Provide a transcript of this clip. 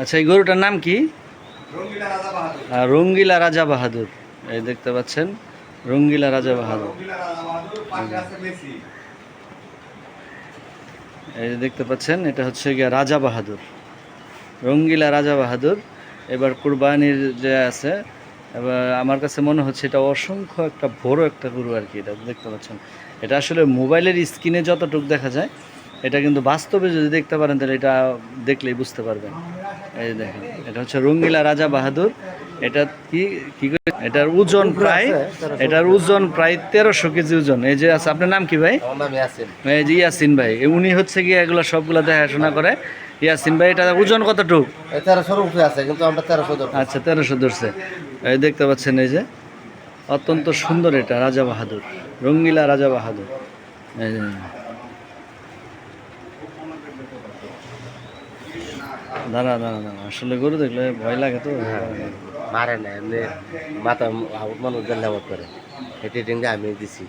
আচ্ছা এই গরুটার নাম কি? রঙ্গিলা রাজা বাহাদুর। এই দেখতে পাচ্ছেন রঙ্গিলা রাজা বাহাদুর। এই যে দেখতে পাচ্ছেন এটা হচ্ছে গিয়া রাজা বাহাদুর। রঙ্গিলা রাজা বাহাদুর। এবার কুরবানির যে আছে এবার আমার কাছে মনে হচ্ছে এটা অসংখ্য একটা বড় একটা গরু আর কি এটা দেখতে পাচ্ছেন। এটা আসলে মোবাইলের স্ক্রিনে যতটুকু দেখা যায় এটা কিন্তু বাস্তবে যদি দেখতে পারেন তাহলে এটা দেখলেই বুঝতে পারবেন। এই দেখেন এটা হচ্ছে রঙ্গিলা রাজা বাহাদুর। এটা কি কি করে- এটার ওজন প্রায় এটার ওজন প্রায় তেরোশো কেজি ওজন। এই যে আছে আপনার নাম কি ভাই? এই যে ইয়াসিন ভাই। উনি হচ্ছে গিয়ে এগুলো সবগুলো দেখাশোনা করে। ইয়াসিন ভাই এটা ওজন কতটুক? এই তেরোশোর উপরে আছে কিন্তু আমরা তেরোশো আচ্ছা তেরোশো ধরছে। এই দেখতে পাচ্ছেন এই যে অত্যন্ত সুন্দর এটা রাজা বাহাদুর রঙ্গিলা রাজা বাহাদুর। এই যে দাঁড়া দাঁড়া দাঁড়া আসলে গরু দেখলে ভয় লাগে তো। মারে না, এমনি মাথা মানুষ দেন করে। এটি আমি দিছি।